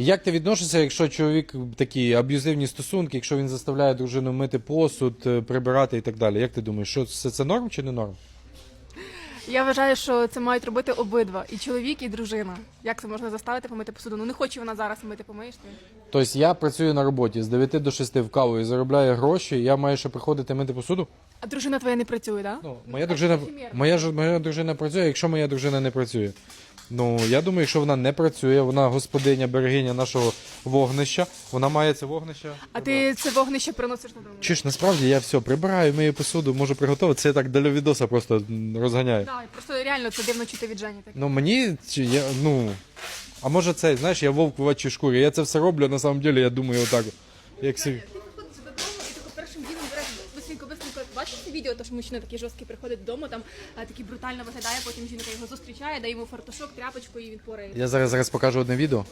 Як ти відносишся, якщо чоловік такі аб'юзивні стосунки, якщо він заставляє дружину мити посуд, е, прибирати і так далі? Як ти думаєш, що це, це норм чи не норм? Я вважаю, що це мають робити обидва, і чоловік, і дружина. Як це можна заставити помити посуду? Ну не хоче вона зараз мити, помиєш ти. Тобто я працюю на роботі з 9 до 6 в каву і заробляю гроші, я маю ще приходити мити посуду? А дружина твоя не працює, так? Да? Ну, моя дружина, моя, моя дружина працює, якщо моя дружина не працює. Ну, я думаю, якщо вона не працює, вона господиня, берегиня нашого вогнища, вона має це вогнище. А ти це вогнище приносиш додому? Чи ж насправді я все прибираю, мию посуду, можу приготувати. Це я так для відоса просто розганяю. Да, просто реально це дивно чути від Жені. Так. Ну мені я ну. А може це, знаєш, я вовк в овечій шкурі. Я це все роблю, на самом деле я думаю отак. Як. Ти приходиш додому і тако першим ділом береш быстренько, быстренько. Бачиш це відео, то що мужчина такий жорсткий приходить додому, там а, такий брутально виглядає, потім жінка його зустрічає, дає йому фартушок, тряпочку і він порає. Я зараз зараз покажу одне відео.